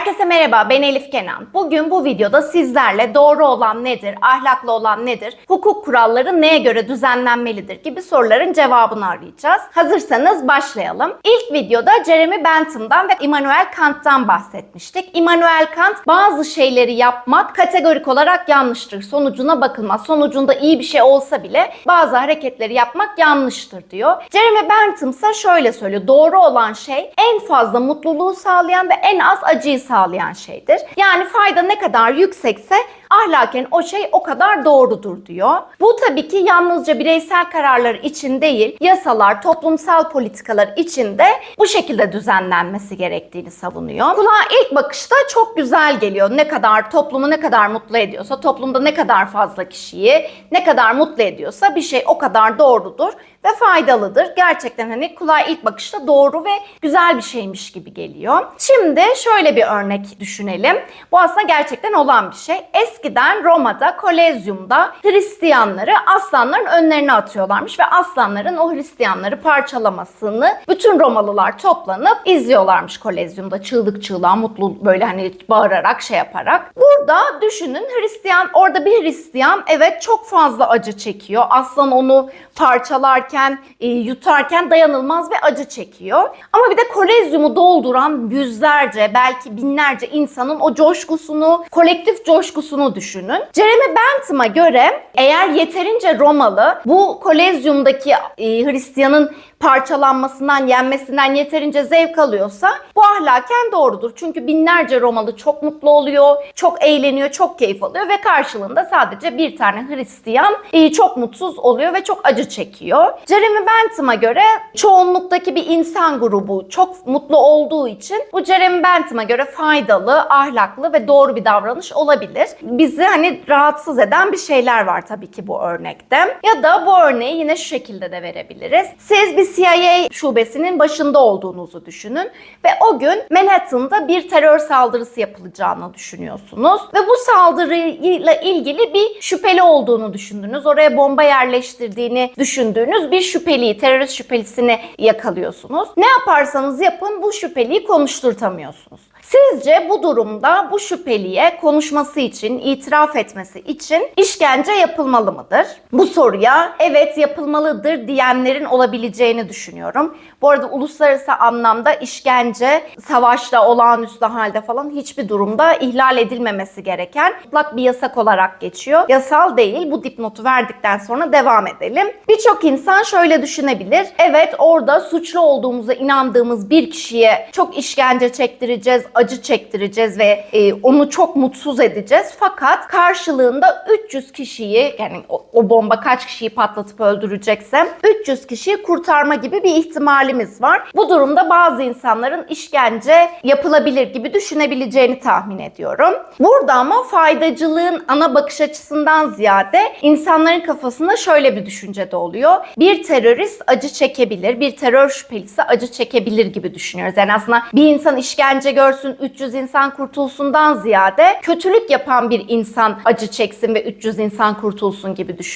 Herkese merhaba, ben Elif Kenan. Bugün bu videoda sizlerle doğru olan nedir, ahlaklı olan nedir, hukuk kuralları neye göre düzenlenmelidir gibi soruların cevabını arayacağız. Hazırsanız başlayalım. İlk videoda Jeremy Bentham'dan ve Immanuel Kant'tan bahsetmiştik. Immanuel Kant bazı şeyleri yapmak kategorik olarak yanlıştır. Sonucuna bakılmaz. Sonucunda iyi bir şey olsa bile bazı hareketleri yapmak yanlıştır diyor. Jeremy Bentham ise şöyle söylüyor. Doğru olan şey en fazla mutluluğu sağlayan ve en az acıyı sağlayan şeydir. Yani fayda ne kadar yüksekse ahlaken o şey o kadar doğrudur diyor. Bu tabii ki yalnızca bireysel kararlar için değil, yasalar, toplumsal politikalar için de bu şekilde düzenlenmesi gerektiğini savunuyor. Kulağa ilk bakışta çok güzel geliyor. Ne kadar toplumu ne kadar mutlu ediyorsa, toplumda ne kadar fazla kişiyi ne kadar mutlu ediyorsa bir şey o kadar doğrudur ve faydalıdır. Gerçekten hani kulağa ilk bakışta doğru ve güzel bir şeymiş gibi geliyor. Şimdi şöyle bir örnek düşünelim. Bu aslında gerçekten olan bir şey. Eskiden Roma'da, Kolezyum'da Hristiyanları aslanların önlerine atıyorlarmış ve aslanların o Hristiyanları parçalamasını bütün Romalılar toplanıp izliyorlarmış Kolezyum'da çığlık çığlığa mutlu böyle hani bağırarak şey yaparak. Burada düşünün Hristiyan orada bir Hristiyan evet çok fazla acı çekiyor. Aslan onu parçalarken, e, yutarken dayanılmaz ve acı çekiyor. Ama bir de kolezyumu dolduran yüzlerce, belki binlerce insanın o coşkusunu, kolektif coşkusunu düşünün. Jeremy Bentham'a göre eğer yeterince Romalı bu kolezyumdaki e, Hristiyanın parçalanmasından, yenmesinden yeterince zevk alıyorsa bu ahlaken doğrudur. Çünkü binlerce Romalı çok mutlu oluyor, çok eğleniyor, çok keyif alıyor ve karşılığında sadece bir tane Hristiyan e, çok mutsuz oluyor ve çok acı çekiyor. Jeremy Bentham'a göre çoğunluktaki bir insan grubu çok mutlu olduğu için bu Jeremy Bentham'a göre faydalı, ahlaklı ve doğru bir davranış olabilir. Bizi hani rahatsız eden bir şeyler var tabii ki bu örnekte. Ya da bu örneği yine şu şekilde de verebiliriz. Siz bir CIA şubesinin başında olduğunuzu düşünün ve o gün Manhattan'da bir terör saldırısı yapılacağını düşünüyorsunuz ve bu saldırıyla ilgili bir şüpheli olduğunu düşündünüz. Oraya bomba yerleştirdiğini düşündüğünüz bir şüpheliyi, terörist şüphelisini yakalıyorsunuz. Ne yaparsanız yapın bu şüpheliyi konuşturtamıyorsunuz. Sizce bu durumda bu şüpheliye konuşması için, itiraf etmesi için işkence yapılmalı mıdır? Bu soruya evet yapılmalıdır diyenlerin olabileceğini düşünüyorum. Bu arada uluslararası anlamda işkence, savaşta, olağanüstü halde falan hiçbir durumda ihlal edilmemesi gereken mutlak bir yasak olarak geçiyor. Yasal değil. Bu dipnotu verdikten sonra devam edelim. Birçok insan şöyle düşünebilir. Evet orada suçlu olduğumuza inandığımız bir kişiye çok işkence çektireceğiz, acı çektireceğiz ve e, onu çok mutsuz edeceğiz. Fakat karşılığında 300 kişiyi yani o, bomba kaç kişiyi patlatıp öldürecekse 300 kişiyi kurtarma gibi bir ihtimalimiz var. Bu durumda bazı insanların işkence yapılabilir gibi düşünebileceğini tahmin ediyorum. Burada ama faydacılığın ana bakış açısından ziyade insanların kafasında şöyle bir düşünce de oluyor. Bir terörist acı çekebilir, bir terör şüphelisi acı çekebilir gibi düşünüyoruz. Yani aslında bir insan işkence görsün, 300 insan kurtulsundan ziyade kötülük yapan bir insan acı çeksin ve 300 insan kurtulsun gibi düşünüyoruz.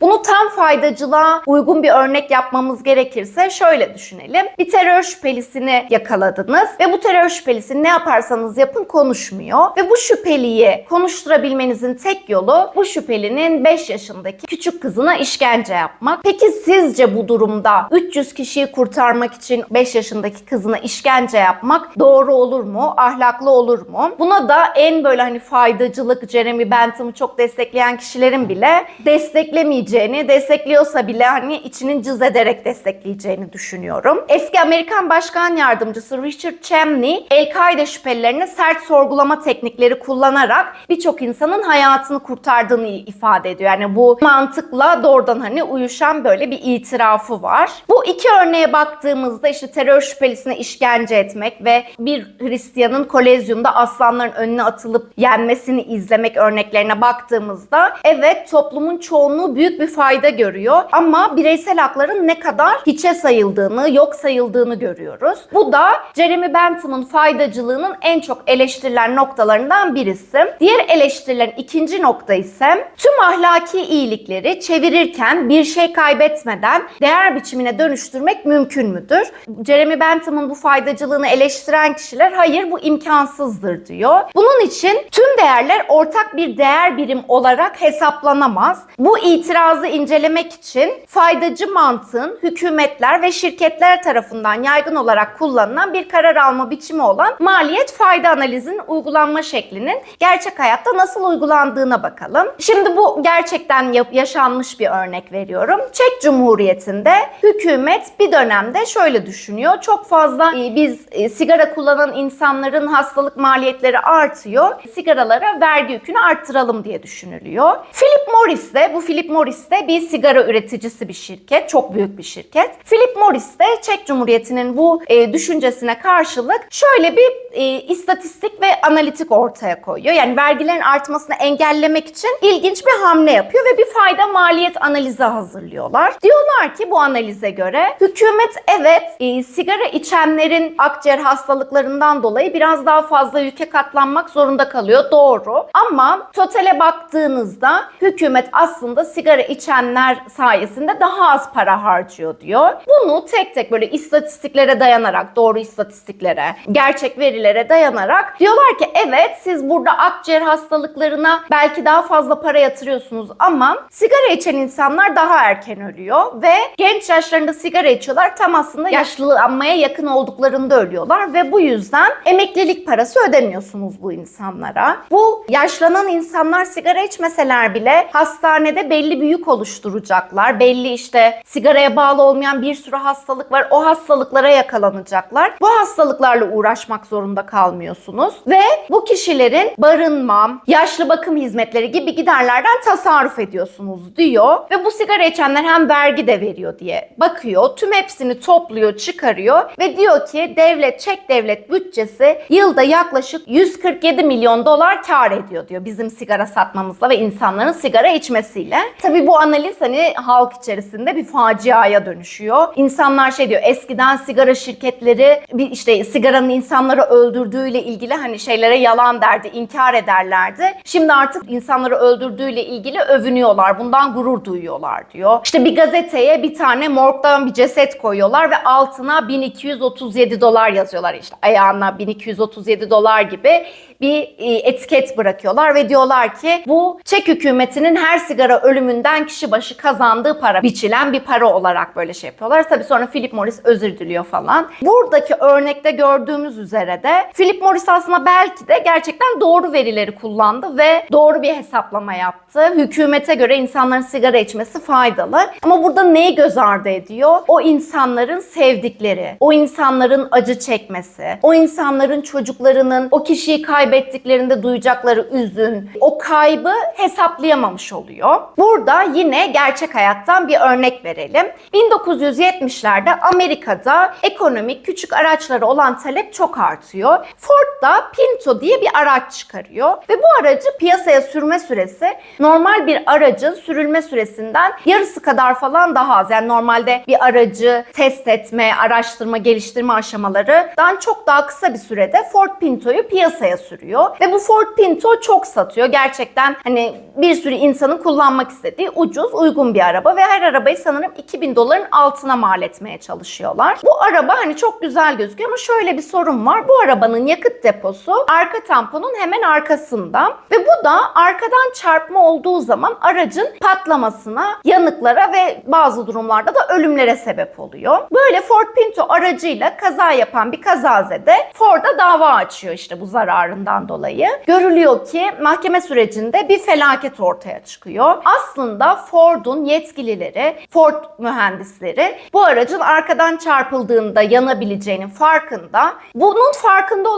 Bunu tam faydacılığa uygun bir örnek yapmamız gerekirse şöyle düşünelim. Bir terör şüphelisini yakaladınız ve bu terör şüphelisi ne yaparsanız yapın konuşmuyor ve bu şüpheliyi konuşturabilmenizin tek yolu bu şüphelinin 5 yaşındaki küçük kızına işkence yapmak. Peki sizce bu durumda 300 kişiyi kurtarmak için 5 yaşındaki kızına işkence yapmak doğru olur mu? Ahlaklı olur mu? Buna da en böyle hani faydacılık Jeremy Bentham'ı çok destekleyen kişilerin bile desteklemeyeceğini, destekliyorsa bile hani içinin cız ederek destekleyeceğini düşünüyorum. Eski Amerikan Başkan Yardımcısı Richard Cheney, El-Kaide şüphelilerine sert sorgulama teknikleri kullanarak birçok insanın hayatını kurtardığını ifade ediyor. Yani bu mantıkla doğrudan hani uyuşan böyle bir itirafı var. Bu iki örneğe baktığımızda işte terör şüphelisine işkence etmek ve bir Hristiyanın kolezyumda aslanların önüne atılıp yenmesini izlemek örneklerine baktığımızda evet toplumun çoğunluğu büyük bir fayda görüyor ama bireysel hakların ne kadar hiçe sayıldığını, yok sayıldığını görüyoruz. Bu da Jeremy Bentham'ın faydacılığının en çok eleştirilen noktalarından birisi. Diğer eleştirilen ikinci nokta ise tüm ahlaki iyilikleri çevirirken bir şey kaybetmeden değer biçimine dönüştürmek mümkün müdür? Jeremy Bentham'ın bu faydacılığını eleştiren kişiler hayır bu imkansızdır diyor. Bunun için tüm değerler ortak bir değer birim olarak hesaplanamaz. Bu itirazı incelemek için faydacı mantığın hükümetler ve şirketler tarafından yaygın olarak kullanılan bir karar alma biçimi olan maliyet fayda analizinin uygulanma şeklinin gerçek hayatta nasıl uygulandığına bakalım. Şimdi bu gerçekten yaşanmış bir örnek veriyorum. Çek Cumhuriyeti'nde hükümet bir dönemde şöyle düşünüyor. Çok fazla e, biz e, sigara kullanan insanların hastalık maliyetleri artıyor. Sigaralara vergi yükünü arttıralım diye düşünülüyor. Philip Morris de bu Philip Morris de bir sigara üreticisi bir şirket. Çok büyük bir şirket. Philip Morris de Çek Cumhuriyeti'nin bu e, düşüncesine karşılık şöyle bir e, istatistik ve analitik ortaya koyuyor. Yani vergilerin artmasını engellemek için ilginç bir hamle yapıyor ve bir fayda maliyet analizi hazırlıyorlar. Diyorlar ki bu analize göre hükümet evet e, sigara içenlerin akciğer hastalıklarından dolayı biraz daha fazla yüke katlanmak zorunda kalıyor. Doğru. Ama totale baktığınızda hükümet aslında sigara içenler sayesinde daha az para harcıyor diyor. Bunu tek tek böyle istatistiklere dayanarak, doğru istatistiklere, gerçek verilere dayanarak diyorlar ki evet siz burada akciğer hastalıklarına belki daha fazla para yatırıyorsunuz ama sigara içen insanlar daha erken ölüyor ve genç yaşlarında sigara içiyorlar tam aslında yaşlanmaya yakın olduklarında ölüyorlar ve bu yüzden emeklilik parası ödemiyorsunuz bu insanlara. Bu yaşlanan insanlar sigara içmeseler bile hastanede belli bir yük oluşturacaklar. Belli işte sigaraya bağlı olmayan bir sürü hastalık var. O hastalıklara yakalanacaklar. Bu hastalıklarla uğraşmak zorunda kalmıyorsunuz ve bu kişilerin barınma, yaşlı bakım hizmetleri gibi giderlerden tasarruf ediyorsunuz diyor ve bu sigara içenler hem vergi de veriyor diye bakıyor. Tüm hepsini topluyor, çıkarıyor ve diyor ki devlet, çek devlet bütçesi yılda yaklaşık 147 milyon dolar kar ediyor diyor bizim sigara satmamızla ve insanların sigara içmesiyle. Tabii bu analiz hani halk içerisinde bir faciaya dönüşüyor. İnsanlar şey diyor eskiden sigara şirketleri işte sigaranın insanları öldürdüğüyle ilgili hani şeylere yalan derdi, inkar ederlerdi. Şimdi artık insanları öldürdüğüyle ilgili övünüyorlar. Bundan gurur duyuyorlar diyor. İşte bir gazeteye bir tane morgdan bir ceset koyuyorlar ve altına 1237 dolar yazıyorlar işte ayağına 1237 dolar gibi bir e, etiket bırakıyorlar ve diyorlar ki bu Çek hükümetinin her sigara ölümünden kişi başı kazandığı para biçilen bir para olarak böyle şey yapıyorlar. Tabii sonra Philip Morris özür diliyor falan. Buradaki örnekte gördüğümüz üzere de Philip Morris aslında belki de gerçekten doğru verileri kullandı ve doğru bir hesaplama yaptı. Hükümete göre insanların sigara içmesi faydalı. Ama burada neyi göz ardı ediyor? O insanların sevdikleri, o insanların acı çekmesi, o insanların çocuklarının o kişiyi kaybettiklerinde duyacakları üzün, o kaybı hesaplayamamış oluyor. Burada yine gerçek hayattan bir örnek verelim. 1970'lerde Amerika'da ekonomik küçük araçları olan talep çok artıyor. Ford da Pinto diye bir araç çıkarıyor ve bu aracı piyasaya sürme süresi normal bir aracın sürülme süresinden yarısı kadar falan daha az. Yani normalde bir aracı test etme, araştırma, geliştirme aşamalarından çok daha kısa bir sürede Ford Pinto'yu piyasaya sürüyor ve bu Ford Pinto çok satıyor. Gerçekten hani bir sürü insanın kullanmak istediği ucuz, uygun bir araba ve her arabayı sanırım 2000 doların altına mal etmeye çalışıyorlar. Bu araba hani çok güzel gözüküyor ama şöyle bir sorun var. Bu arabanın yakıt deposu arka tamponun hemen arkasında ve bu da arkadan çarpma olduğu zaman aracın patlamasına, yanıklara ve bazı durumlarda da ölümlere sebep oluyor. Böyle Ford Pinto aracıyla kaza yapan bir kazazede Ford'a dava açıyor işte bu zararından dolayı. Görülüyor ki mahkeme sürecinde bir felaket ortaya çıkıyor. Aslında Ford'un yetkilileri, Ford mühendisleri bu aracın arkadan çarpıldığında yanabileceğinin farkında. Bunun farkında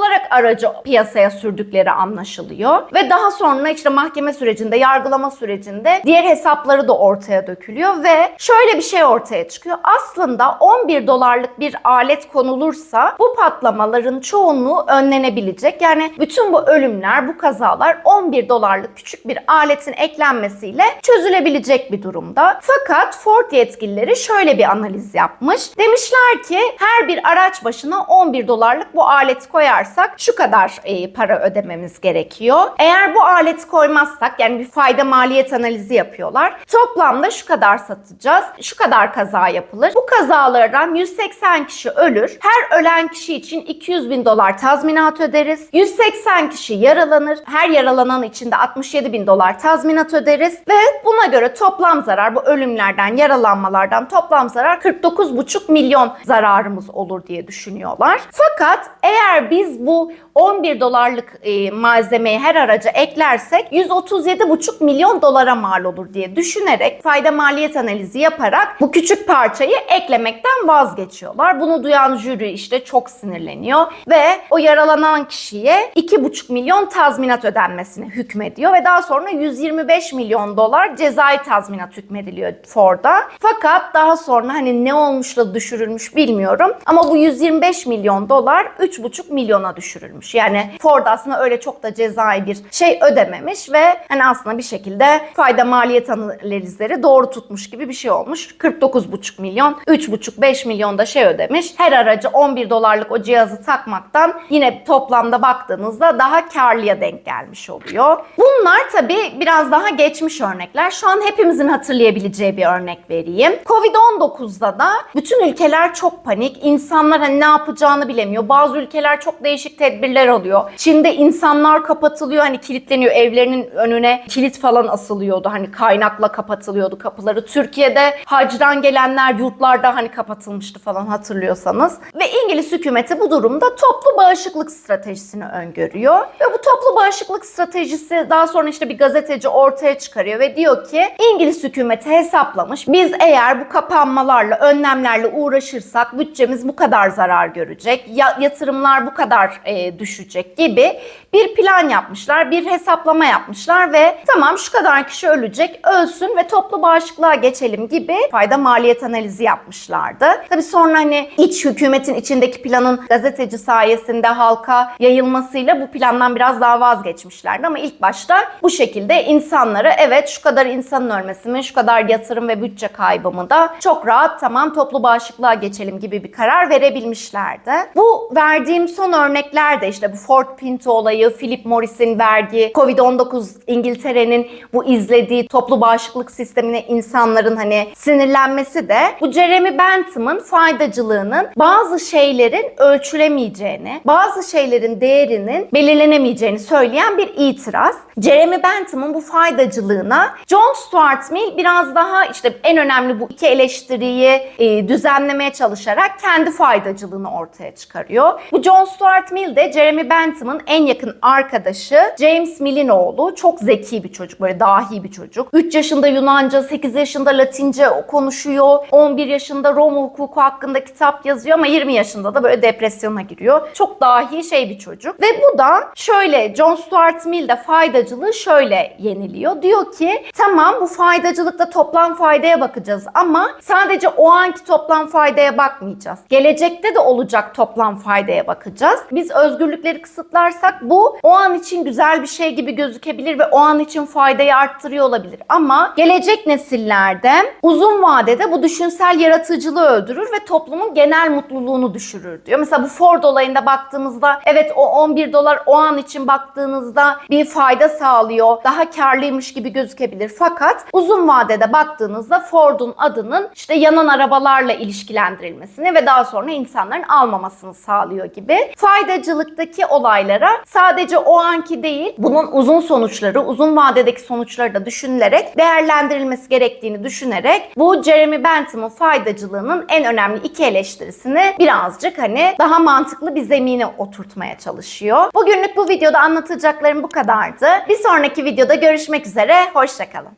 olarak aracı piyasaya sürdükleri anlaşılıyor. Ve daha sonra işte mahkeme sürecinde, yargılama sürecinde diğer hesapları da ortaya dökülüyor ve şöyle bir şey ortaya çıkıyor. Aslında 11 dolarlık bir alet konulursa bu patlamaların çoğunluğu önlenebilecek. Yani bütün bu ölümler, bu kazalar 11 dolarlık küçük bir aletin eklenmesiyle çözülebilecek bir durumda. Fakat Ford yetkilileri şöyle bir analiz yapmış. Demişler ki her bir araç başına 11 dolarlık bu koyarsak şu kadar e, para ödememiz gerekiyor. Eğer bu aleti koymazsak yani bir fayda maliyet analizi yapıyorlar. Toplamda şu kadar satacağız. Şu kadar kaza yapılır. Bu kazalardan 180 kişi ölür. Her ölen kişi için 200 bin bin dolar tazminat öderiz. 180 kişi yaralanır. Her yaralanan için de 67 bin dolar tazminat öderiz. Ve buna göre toplam zarar bu ölümlerden, yaralanmalardan toplam zarar 49,5 milyon zararımız olur diye düşünüyorlar. Fakat eğer biz bu 11 dolarlık e, malzemeyi her araca eklersek 137,5 milyon dolara mal olur diye düşünerek fayda maliyet analizi yaparak bu küçük parçayı eklemekten vazgeçiyorlar. Bunu duyan jüri işte çok sinirleniyor ve o yaralanan kişiye 2,5 milyon tazminat ödenmesine hükmediyor ve daha sonra 125 milyon dolar cezai tazminat hükmediliyor Ford'a. Fakat daha sonra hani ne olmuş da düşürülmüş bilmiyorum ama bu 125 milyon dolar 3,5 milyona düşürülmüş. Yani Ford aslında öyle çok da cezai bir şey ödememiş ve hani aslında bir şekilde fayda maliyet analizleri doğru tutmuş gibi bir şey olmuş. 49,5 milyon, 3,5-5 milyon da şey ödemiş. Her araca 11 dolarlık o cihazı takmaktan yine toplamda baktığınızda daha karlıya denk gelmiş oluyor. Bunlar tabii biraz daha geçmiş örnekler. Şu an hepimizin hatırlayabileceği bir örnek vereyim. Covid-19'da da bütün ülkeler çok panik. İnsanlar hani ne yapacağını bilemiyor. Bazı ülkeler çok değişik tedbirler alıyor. Çin'de insanlar kapatılıyor hani kilitleniyor. Evlerinin önüne kilit falan asılıyordu. Hani kaynakla kapatılıyordu kapıları. Türkiye'de hacdan gelenler yurtlarda hani kapatılmıştı falan hatırlıyorsanız. Ve İngiliz hükümeti bu durumda toplu bağışıklık stratejisini öngörüyor. Ve bu toplu bağışıklık stratejisi daha sonra işte bir gazeteci ortaya çıkarıyor ve diyor ki İngiliz hükümeti hesaplamış. Biz eğer bu kapanmalarla, önlemlerle uğraşırsak bütçemiz bu kadar zarar görecek. Ya, yatırımlar bu kadar e, düşecek gibi bir plan yapmışlar, bir hesaplama yapmışlar ve tamam şu kadar kişi ölecek, ölsün ve toplu bağışıklığa geçelim gibi fayda maliyet analizi yapmışlardı. Tabii sonra hani iç hükümetin içindeki planın gazeteci sayesinde halka yayılmasıyla bu plandan biraz daha vazgeçmişlerdi ama ilk başta bu şekilde insanları evet şu kadar insanın ölmesi mi, şu kadar yatırım ve bütçe kaybı mı da çok rahat tamam toplu bağışıklığa geçelim gibi bir karar verebilmişlerdi. Bu verdiğim son örnekler de işte bu Ford Pinto olayı, Philip Morris'in verdiği, Covid-19 İngiltere'nin bu izlediği toplu bağışıklık sistemine insanların hani sinirlenmesi de bu Jeremy Bentham'ın faydacılığının bazı şeylerin ölçülemeyeceğini, bazı şeylerin değerinin belirlenemeyeceğini söyleyen bir itiraz. Jeremy Bentham'ın bu faydacılığına John Stuart Mill biraz daha işte en önemli bu iki eleştiriyi e, düzenlemeye çalışarak kendi faydacılığını ortaya çıkarıyor. Bu John Stuart Mill de Jeremy Bentham'ın en yakın arkadaşı James Mill'in oğlu. Çok zeki bir çocuk, böyle dahi bir çocuk. 3 yaşında Yunanca, 8 yaşında Latince konuşuyor. 11 yaşında Roma hukuku hakkında kitap yazıyor ama 20 yaşında da böyle depresyona giriyor. Çok dahi şey bir çocuk. Ve bu da şöyle John Stuart Mill de faydacılığı şöyle yeniliyor. Diyor ki tamam bu faydacılıkta toplam faydaya bakacağız ama sadece o anki toplam faydaya bakmayacağız. Gelecekte de olacak toplam faydaya bakacağız. Biz özgürlükleri kısıtlarsak bu o an için güzel bir şey gibi gözükebilir ve o an için faydayı arttırıyor olabilir. Ama gelecek nesillerde uzun vadede bu düşünsel yaratıcılığı öldürür ve toplumun genel mutluluğunu düşürür diyor. Mesela bu Ford olayında baktığımızda evet o 11 dolar o an için baktığınızda bir fayda sağlıyor. Daha karlıymış gibi gözükebilir. Fakat uzun vadede baktığınızda Ford'un adının işte yanan arabalarla ilişkilendirilmesini ve daha sonra insanların almamasını sağlıyor gibi. Faydacılıktaki olaylara sadece o anki değil, bunun uzun sonuçları, uzun vadedeki sonuçları da düşünülerek değerlendirilmesi gerektiğini düşünerek bu Jeremy Bentham'ın faydacılığının en önemli iki eleştirisini birazcık hani daha mantıklı bir zemine oturtmaya çalışıyor. Bugünlük bu videoda anlatacaklarım bu kadardı. Bir sonraki videoda görüşmek üzere, hoşçakalın.